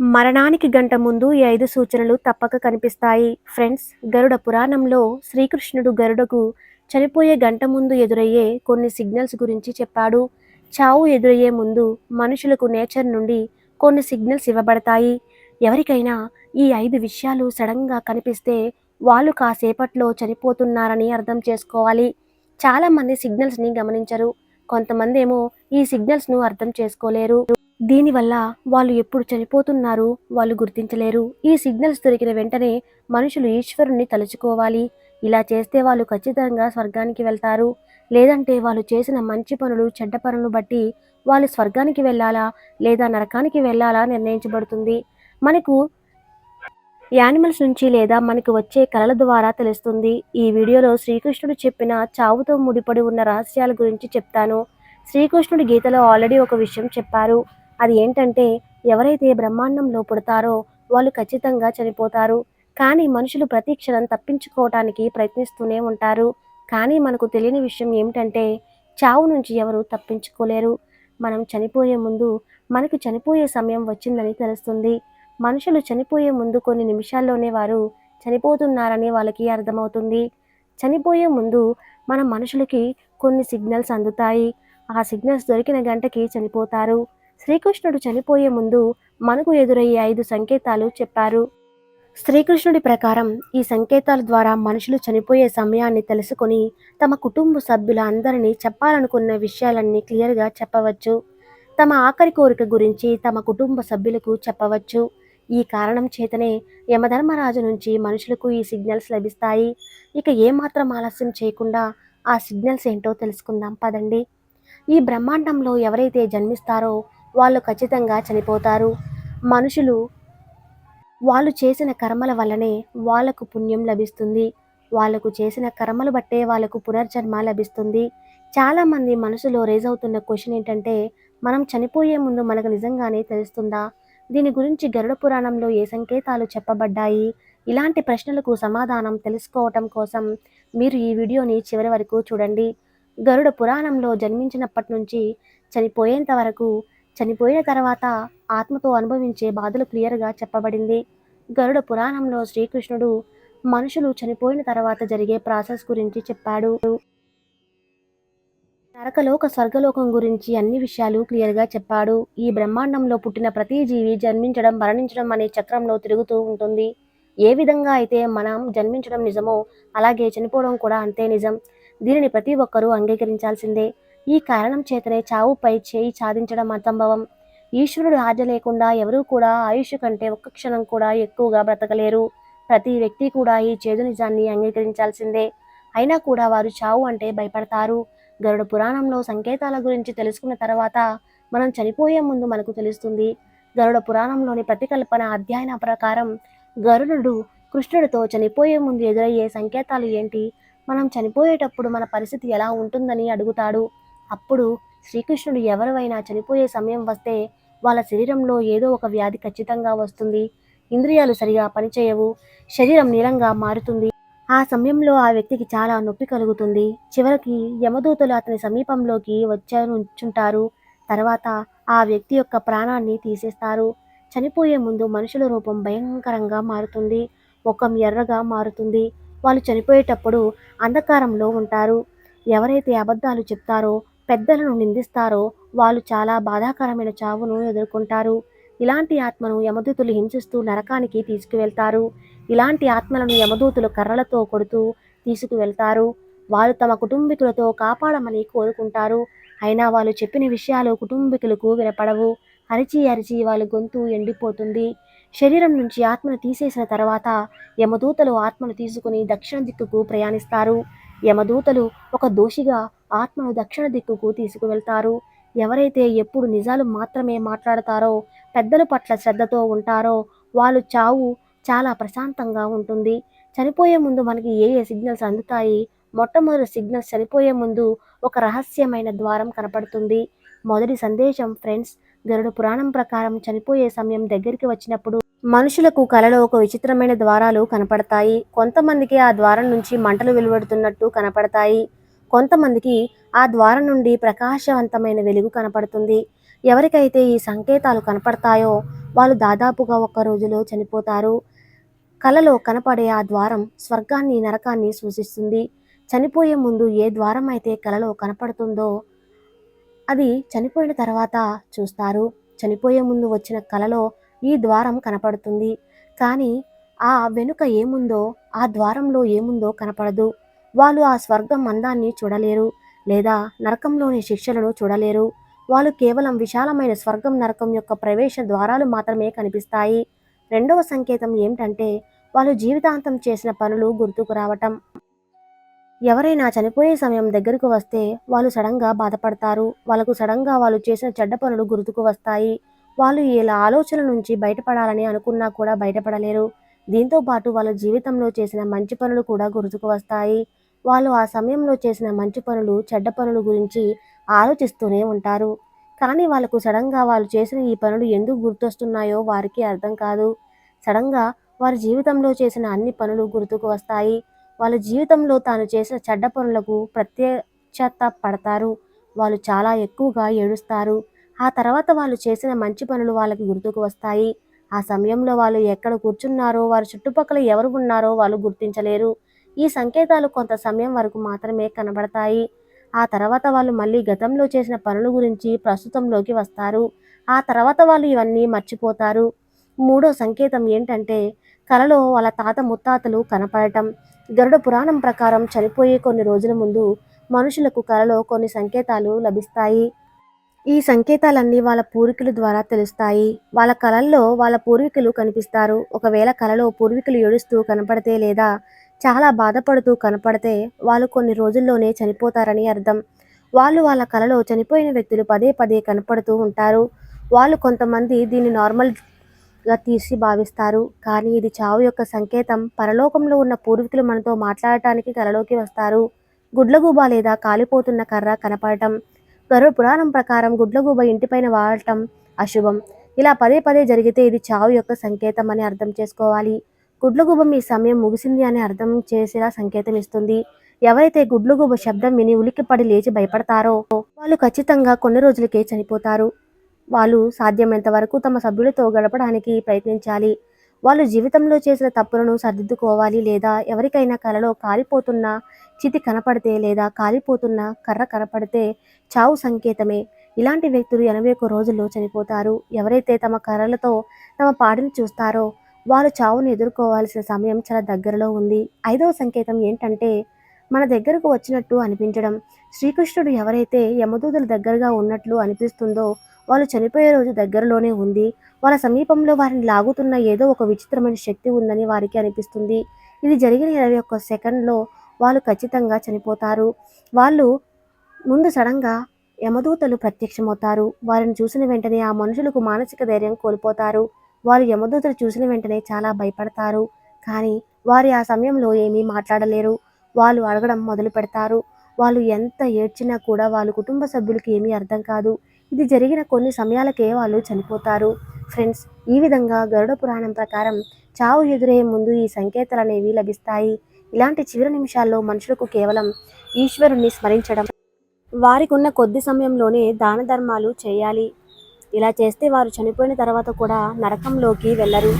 మరణానికి గంట ముందు ఈ ఐదు సూచనలు తప్పక కనిపిస్తాయి. ఫ్రెండ్స్ గరుడ పురాణంలో శ్రీకృష్ణుడు గరుడకు చనిపోయే గంట ముందు ఎదురయ్యే కొన్ని సిగ్నల్స్ గురించి చెప్పాడు. చావు ఎదురయ్యే ముందు మనుషులకు నేచర్ నుండి కొన్ని సిగ్నల్స్ ఇవ్వబడతాయి. ఎవరికైనా ఈ ఐదు విషయాలు సడన్గా కనిపిస్తే వాళ్ళు కాసేపట్లో చనిపోతున్నారని అర్థం చేసుకోవాలి. చాలామంది సిగ్నల్స్ని గమనించరు. కొంతమంది ఏమో ఈ సిగ్నల్స్ను అర్థం చేసుకోలేరు. దీనివల్ల వాళ్ళు ఎప్పుడు చనిపోతున్నారు వాళ్ళు గుర్తించలేరు. ఈ సిగ్నల్స్ దొరికిన వెంటనే మనుషులు ఈశ్వరుణ్ణి తలుచుకోవాలి. ఇలా చేస్తే వాళ్ళు ఖచ్చితంగా స్వర్గానికి వెళ్తారు. లేదంటే వాళ్ళు చేసిన మంచి పనులు చెడ్డ పనులు బట్టి వాళ్ళు స్వర్గానికి వెళ్ళాలా లేదా నరకానికి వెళ్ళాలా నిర్ణయించబడుతుంది. మనకు యానిమల్స్ నుంచి లేదా మనకు వచ్చే కళల ద్వారా తెలుస్తుంది. ఈ వీడియోలో శ్రీకృష్ణుడు చెప్పిన చావుతో ముడిపడి ఉన్న రహస్యాల గురించి చెప్తాను. శ్రీకృష్ణుడి గీతలో ఆల్రెడీ ఒక విషయం చెప్పారు. అది ఏంటంటే ఎవరైతే బ్రహ్మాండంలో పుడతారో వాళ్ళు ఖచ్చితంగా చనిపోతారు. కానీ మనుషులు ప్రతి క్షణం తప్పించుకోవటానికి ప్రయత్నిస్తూనే ఉంటారు. కానీ మనకు తెలియని విషయం ఏమిటంటే చావు నుంచి ఎవరు తప్పించుకోలేరు. మనం చనిపోయే ముందు మనకు చనిపోయే సమయం వచ్చిందని తెలుస్తుంది. మనుషులు చనిపోయే ముందు కొన్ని నిమిషాల్లోనే వారు చనిపోతున్నారని వాళ్ళకి అర్థమవుతుంది. చనిపోయే ముందు మన మనుషులకి కొన్ని సిగ్నల్స్ అందుతాయి. ఆ సిగ్నల్స్ దొరికిన గంటకి చనిపోతారు. శ్రీకృష్ణుడు చనిపోయే ముందు మనకు ఎదురయ్యే ఐదు సంకేతాలు చెప్పారు. శ్రీకృష్ణుడి ప్రకారం ఈ సంకేతాల ద్వారా మనుషులు చనిపోయే సమయాన్ని తెలుసుకొని తమ కుటుంబ సభ్యుల అందరినీ చెప్పాలనుకున్న విషయాలన్నీ క్లియర్గా చెప్పవచ్చు. తమ ఆఖరి కోరిక గురించి తమ కుటుంబ సభ్యులకు చెప్పవచ్చు. ఈ కారణం చేతనే యమధర్మరాజు నుంచి మనుషులకు ఈ సిగ్నల్స్ లభిస్తాయి. ఇక ఏమాత్రం ఆలస్యం చేయకుండా ఆ సిగ్నల్స్ ఏంటో తెలుసుకుందాం. పదండి. ఈ బ్రహ్మాండంలో ఎవరైతే జన్మిస్తారో వాళ్ళు ఖచ్చితంగా చనిపోతారు. మనుషులు వాళ్ళు చేసిన కర్మల వల్లనే వాళ్ళకు పుణ్యం లభిస్తుంది. వాళ్ళకు చేసిన కర్మలు బట్టే వాళ్ళకు పునర్జన్మ లభిస్తుంది. చాలామంది మనసులో రేజ్ అవుతున్న క్వశ్చన్ ఏంటంటే మనం చనిపోయే ముందు మనకు నిజంగానే తెలుస్తుందా? దీని గురించి గరుడ పురాణంలో ఏ సంకేతాలు చెప్పబడ్డాయి? ఇలాంటి ప్రశ్నలకు సమాధానం తెలుసుకోవటం కోసం మీరు ఈ వీడియోని చివరి వరకు చూడండి. గరుడ పురాణంలో జన్మించినప్పటి నుంచి చనిపోయేంత వరకు చనిపోయిన తర్వాత ఆత్మతో అనుభవించే బాధలు క్లియర్గా చెప్పబడింది. గరుడ పురాణంలో శ్రీకృష్ణుడు మనుషులు చనిపోయిన తర్వాత జరిగే ప్రాసెస్ గురించి చెప్పాడు. నరకలోక స్వర్గలోకం గురించి అన్ని విషయాలు క్లియర్గా చెప్పాడు. ఈ బ్రహ్మాండంలో పుట్టిన ప్రతి జీవి జన్మించడం మరణించడం అనే చక్రంలో తిరుగుతూ ఉంటుంది. ఏ విధంగా అయితే మనం జన్మించడం నిజమో అలాగే చనిపోవడం కూడా అంతే నిజం. దీనిని ప్రతి ఒక్కరూ అంగీకరించాల్సిందే. ఈ కారణం చేతనే చావుపై చేయి సాధించడం అసంభవం. ఈశ్వరుడు ఆజ్ఞ లేకుండా ఎవరూ కూడా ఆయుష్ కంటే ఒక్క క్షణం కూడా ఎక్కువగా బ్రతకలేరు. ప్రతి వ్యక్తి కూడా ఈ చేదు నిజాన్ని అంగీకరించాల్సిందే. అయినా కూడా వారు చావు అంటే భయపడతారు. గరుడ పురాణంలో సంకేతాల గురించి తెలుసుకున్న తర్వాత మనం చనిపోయే ముందు మనకు తెలుస్తుంది. గరుడ పురాణంలోని ప్రతికల్పన అధ్యయన ప్రకారం గరుడు కృష్ణుడితో చనిపోయే ముందు ఎదురయ్యే సంకేతాలు ఏంటి? మనం చనిపోయేటప్పుడు మన పరిస్థితి ఎలా ఉంటుందని అడుగుతాడు. అప్పుడు శ్రీకృష్ణుడు ఎవరివైనా చనిపోయే సమయం వస్తే వాళ్ళ శరీరంలో ఏదో ఒక వ్యాధి ఖచ్చితంగా వస్తుంది. ఇంద్రియాలు సరిగా పనిచేయవు. శరీరం నీలంగా మారుతుంది. ఆ సమయంలో ఆ వ్యక్తికి చాలా నొప్పి కలుగుతుంది. చివరికి యమదూతలు అతని సమీపంలోకి వచ్చుంటారు తర్వాత ఆ వ్యక్తి యొక్క ప్రాణాన్ని తీసేస్తారు. చనిపోయే ముందు మనుషుల రూపం భయంకరంగా మారుతుంది. ముఖం ఎర్రగా మారుతుంది. వాళ్ళు చనిపోయేటప్పుడు అంధకారంలో ఉంటారు. ఎవరైతే అబద్ధాలు చెప్తారో పెద్దలను నిందిస్తారో వాళ్ళు చాలా బాధాకరమైన చావును ఎదుర్కొంటారు. ఇలాంటి ఆత్మను యమదూతులు హింసిస్తూ నరకానికి తీసుకువెళ్తారు. ఇలాంటి ఆత్మలను యమదూతులు కర్రలతో కొడుతూ తీసుకువెళ్తారు. వారు తమ కుటుంబీకులతో కాపాడమని కోరుకుంటారు. అయినా వాళ్ళు చెప్పిన విషయాలు కుటుంబీకులకు వినపడవు. అరిచి అరిచి వాళ్ళ గొంతు ఎండిపోతుంది. శరీరం నుంచి ఆత్మను తీసేసిన తర్వాత యమదూతలు ఆత్మను తీసుకుని దక్షిణ దిక్కుకు ప్రయాణిస్తారు. యమదూతలు ఒక దోషిగా ఆత్మను దక్షిణ దిక్కుకు తీసుకువెళ్తారు. ఎవరైతే ఎప్పుడు నిజాలు మాత్రమే మాట్లాడతారో పెద్దల పట్ల శ్రద్ధతో ఉంటారో వాళ్ళు చావు చాలా ప్రశాంతంగా ఉంటుంది. చనిపోయే ముందు మనకి ఏ ఏ సిగ్నల్స్ అందుతాయి? మొట్టమొదటి సిగ్నల్స్ చనిపోయే ముందు ఒక రహస్యమైన ద్వారం కనపడుతుంది. మొదటి సందేశం ఫ్రెండ్స్ గరుడు పురాణం ప్రకారం చనిపోయే సమయం దగ్గరికి వచ్చినప్పుడు మనుషులకు కలలో ఒక విచిత్రమైన ద్వారాలు కనపడతాయి. కొంతమందికి ఆ ద్వారం నుంచి మంటలు వెలువడుతున్నట్టు కనపడతాయి. కొంతమందికి ఆ ద్వారం నుండి ప్రకాశవంతమైన వెలుగు కనపడుతుంది. ఎవరికైతే ఈ సంకేతాలు కనపడతాయో వాళ్ళు దాదాపుగా ఒక్క రోజులో చనిపోతారు. కలలో కనపడే ఆ ద్వారం స్వర్గాన్ని నరకాన్ని సూచిస్తుంది. చనిపోయే ముందు ఏ ద్వారం అయితే కలలో కనపడుతుందో అది చనిపోయిన తర్వాత చూస్తారు. చనిపోయే ముందు వచ్చిన కలలో ఈ ద్వారం కనపడుతుంది. కానీ ఆ వెనుక ఏముందో ఆ ద్వారంలో ఏముందో కనపడదు. వాళ్ళు ఆ స్వర్గం అందాన్ని చూడలేరు లేదా నరకంలోని శిక్షలను చూడలేరు. వాళ్ళు కేవలం విశాలమైన స్వర్గం నరకం యొక్క ప్రవేశ ద్వారాలు మాత్రమే కనిపిస్తాయి. రెండవ సంకేతం ఏమిటంటే వాళ్ళు జీవితాంతం చేసిన పనులు గుర్తుకు రావటం. ఎవరైనా చనిపోయే సమయం దగ్గరకు వస్తే వాళ్ళు సడన్గా బాధపడతారు. వాళ్ళకు సడన్గా వాళ్ళు చేసిన చెడ్డ పనులు గుర్తుకు వస్తాయి. వాళ్ళు ఇలా ఆలోచన నుంచి బయటపడాలని అనుకున్నా కూడా బయటపడలేరు. దీంతో పాటు వాళ్ళ జీవితంలో చేసిన మంచి పనులు కూడా గుర్తుకు వస్తాయి. వాళ్ళు ఆ సమయంలో చేసిన మంచి పనులు చెడ్డ పనుల గురించి ఆలోచిస్తూనే ఉంటారు. కానీ వాళ్ళకు సడన్గా వాళ్ళు చేసిన ఈ పనులు ఎందుకు గుర్తొస్తున్నాయో వారికి అర్థం కాదు. సడన్గా వారి జీవితంలో చేసిన అన్ని పనులు గుర్తుకు వస్తాయి. వాళ్ళ జీవితంలో తాను చేసిన చెడ్డ పనులకు ప్రత్యక్షత పడతారు. వాళ్ళు చాలా ఎక్కువగా ఏడుస్తారు. ఆ తర్వాత వాళ్ళు చేసిన మంచి పనులు వాళ్ళకి గుర్తుకు వస్తాయి. ఆ సమయంలో వాళ్ళు ఎక్కడ కూర్చున్నారో వారి చుట్టుపక్కల ఎవరు ఉన్నారో వాళ్ళు గుర్తించలేరు. ఈ సంకేతాలు కొంత సమయం వరకు మాత్రమే కనబడతాయి. ఆ తర్వాత వాళ్ళు మళ్ళీ గతంలో చేసిన పనుల గురించి ప్రస్తుతంలోకి వస్తారు. ఆ తర్వాత వాళ్ళు ఇవన్నీ మర్చిపోతారు. మూడో సంకేతం ఏంటంటే కలలో వాళ్ళ తాత ముత్తాతలు కనపడటం. గరుడ పురాణం ప్రకారం చనిపోయే కొన్ని రోజుల ముందు మనుషులకు కలలో కొన్ని సంకేతాలు లభిస్తాయి. ఈ సంకేతాలన్నీ వాళ్ళ పూర్వీకుల ద్వారా తెలుస్తాయి. వాళ్ళ కళల్లో వాళ్ళ పూర్వీకులు కనిపిస్తారు. ఒకవేళ కలలో పూర్వీకులు ఏడుస్తూ కనపడితే లేదా చాలా బాధపడుతూ కనపడితే వాళ్ళు కొన్ని రోజుల్లోనే చనిపోతారని అర్థం. వాళ్ళు వాళ్ళ కలలో చనిపోయిన వ్యక్తులు పదే పదే కనపడుతూ ఉంటారు. వాళ్ళు కొంతమంది దీన్ని నార్మల్గా తీసి భావిస్తారు. కానీ ఇది చావు యొక్క సంకేతం. పరలోకంలో ఉన్న పూర్వీకులు మనతో మాట్లాడటానికి కలలోకి వస్తారు. గుడ్లగూబ లేదా కాలిపోతున్న కర్ర కనపడటం. గరుడ పురాణం ప్రకారం గుడ్లగూబ ఇంటిపైన వాడటం అశుభం. ఇలా పదే పదే జరిగితే ఇది చావు యొక్క సంకేతం అని అర్థం చేసుకోవాలి. గుడ్లగూబ మీ సమయం ముగిసింది అని అర్థం చేసేలా సంకేతం ఇస్తుంది. ఎవరైతే గుడ్లగూబ శబ్దం విని ఉలిక్కిపడి లేచి భయపడతారో వాళ్ళు ఖచ్చితంగా కొన్ని రోజులకే చనిపోతారు. వాళ్ళు సాధ్యమైనంత వరకు తమ సభ్యులతో గడపడానికి ప్రయత్నించాలి. వాళ్ళు జీవితంలో చేసిన తప్పులను సర్దిద్దుకోవాలి లేదా ఎవరికైనా కలలో కాలిపోతున్న చితి కనపడితే లేదా కాలిపోతున్న కర్ర కనపడితే చావు సంకేతమే. ఇలాంటి వ్యక్తులు ఎనభై ఒక్క రోజుల్లో చనిపోతారు. ఎవరైతే తమ కర్రలతో తమ పాడిని చూస్తారో వాళ్ళు చావును ఎదుర్కోవాల్సిన సమయం చాలా దగ్గరలో ఉంది. ఐదవ సంకేతం ఏంటంటే మన దగ్గరకు వచ్చినట్టు అనిపించడం. శ్రీకృష్ణుడు ఎవరైతే యమదూతుల దగ్గరగా ఉన్నట్లు అనిపిస్తుందో వాళ్ళు చనిపోయే రోజు దగ్గరలోనే ఉంది. వాళ్ళ సమీపంలో వారిని లాగుతున్న ఏదో ఒక విచిత్రమైన శక్తి ఉందని వారికి అనిపిస్తుంది. ఇది జరిగిన ఇరవై ఒక్క సెకండ్లో వాళ్ళు ఖచ్చితంగా చనిపోతారు. వాళ్ళు ముందు సడన్గా యమదూతలు ప్రత్యక్షమవుతారు. వారిని చూసిన వెంటనే ఆ మనుషులకు మానసిక ధైర్యం కోల్పోతారు. వారు యమదూతలు చూసిన వెంటనే చాలా భయపడతారు. కానీ వారి ఆ సమయంలో ఏమీ మాట్లాడలేరు. వాళ్ళు అడగడం మొదలు పెడతారు. వాళ్ళు ఎంత ఏడ్చినా కూడా వాళ్ళ కుటుంబ సభ్యులకి ఏమీ అర్థం కాదు. ఇది జరిగిన కొన్ని సమయాలకే వాళ్ళు చనిపోతారు. ఫ్రెండ్స్ ఈ విధంగా గరుడ పురాణం ప్రకారం చావు ఎదురయ్యే ముందు ఈ సంకేతాలు అనేవి లభిస్తాయి. ఇలాంటి చివరి నిమిషాల్లో మనుషులకు కేవలం ఈశ్వరుణ్ణి స్మరించడం. వారికి ఉన్న కొద్ది సమయంలోనే దాన ధర్మాలు చేయాలి. ఇలా చేస్తే వారు చనిపోయిన తర్వాత కూడా నరకంలోకి వెళ్ళరు.